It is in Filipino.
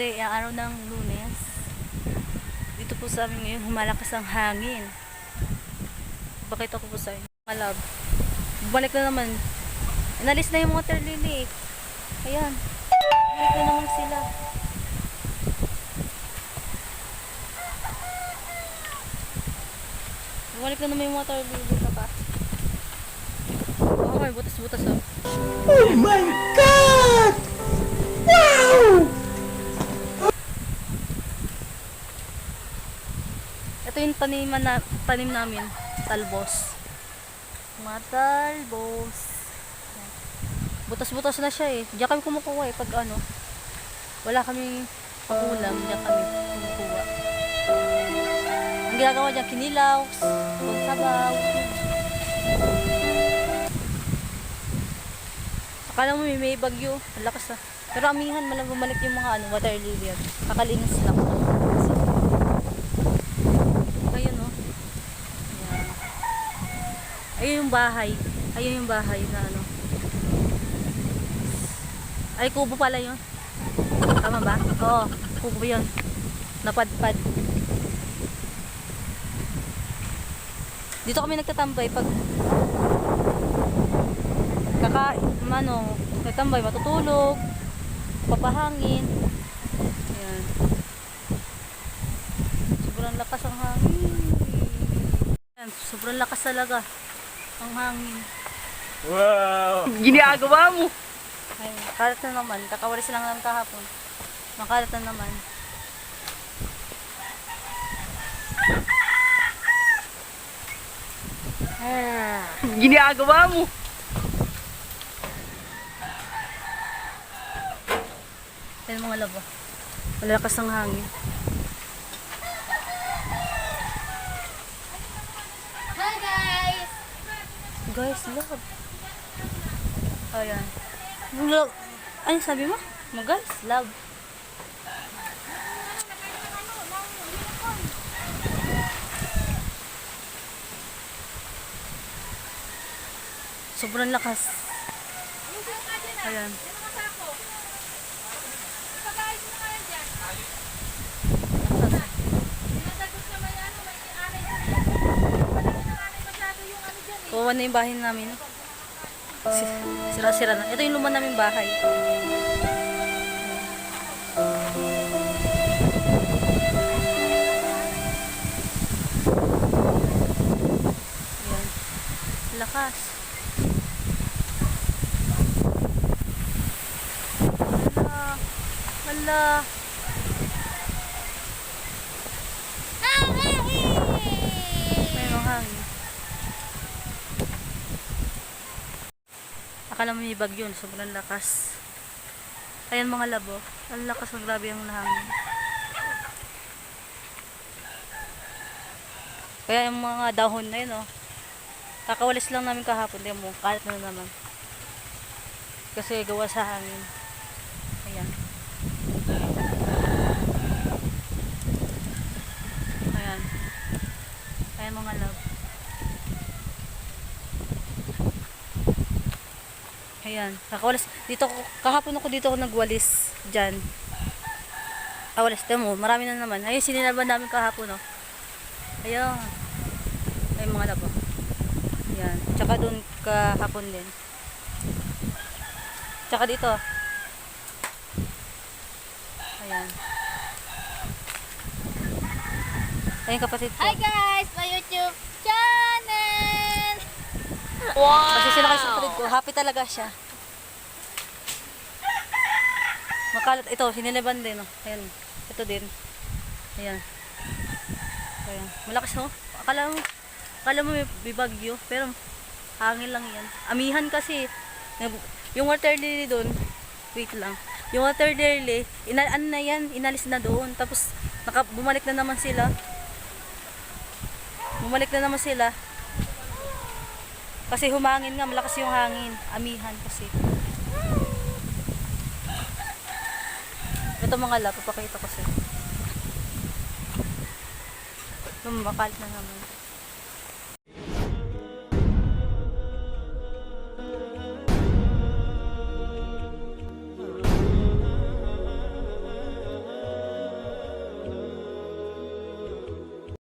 Today, ang araw ng lunes. Dito po sa amin ngayon, humalakas ang hangin. Bakit ako po sa inyo? Mga love. Bumalik na naman. Inalis na yung mga terlili. Ayan. Bumalik na naman sila. Bumalik na naman yung mga terlili. Kaka. Oh, may butas-butas oh. Oh my God! Wow! Ito yung taniman na, tanim namin, talbos. Mga talbos. Butas-butas na siya eh. Diyan kami kumukuha eh pag ano. Wala kami pangulam, diyan kami kumukuha. Ang ginagawa diyan, kinilaw, sabaw. Akala mo may, may bagyo, ang lakas na. Pero amihan, malang bumalik yung mga ano, water lily yan. Kakalinis lang. Ayun oh. Ayan. Ayun yung bahay. Ayun yung bahay na ano. Ay, kubo pala yun. Tama ba? Oo, kubo yun. Napadpad. Dito kami nagtatambay pag kaka ano, nagtambay, matutulog, papahangin. Ayan. Sobrang lakas ang hangin. Ayan, sobrang lakas talaga ang hangin. Wow! Ginagawa mo. Ay, kalat na naman. Kakawalis lang naman kahapon. Makalat na naman. Ginagawa mo. Ayan mga labo. Malalakas ang hangin. Hi guys! Guys, love. Ayan. Love. Ano sabi mo? Mo guys, love. Sobrang lakas. Ayan. Kawawa na yung bahay namin. Si- Sira-sira na. Ito yung luma naming bahay. Ayan. Lakas. Hala. Hala. Akala mo may bagyo, no? sobrang lakas. Ayan mga labo, ang lakas ng grabe ang hangin. Kaya yung mga dahon na yun, oh, kakawalis lang namin kahapon, di mo, kalat na naman. Kasi gawa sa hangin. Ayan. Ayan. Ayan mga love. Ayan, nakawalis. Dito ako, kahapon ako dito ako nagwalis dyan. Ah, walis. Tama mo, marami na naman. Ayun, sinilaban namin kahapon, oh. Ayun. Ayun mga labo. Ayan. Tsaka dun kahapon din. Tsaka dito. Ayan. Ayun kapatid ko. Hi guys! My YouTube channel! Kasi sila kasi kapatid ko, happy talaga siya. Makalat, ito, sinilaban din, oh. Ayan, ito din. Ayan. Ayan. Malakas, oh. Akala mo, akala mo may, may bagyo, pero hangin lang yan. Amihan kasi, yung water lily doon, wait lang. Yung water lily, ina, ano na yan, inalis na doon. Tapos, naka, bumalik na naman sila. Bumalik na naman sila. Kasi humangin nga, malakas yung hangin. Amihan kasi. Ito mga lap, papakita ko sa'yo. Lumakalit na naman.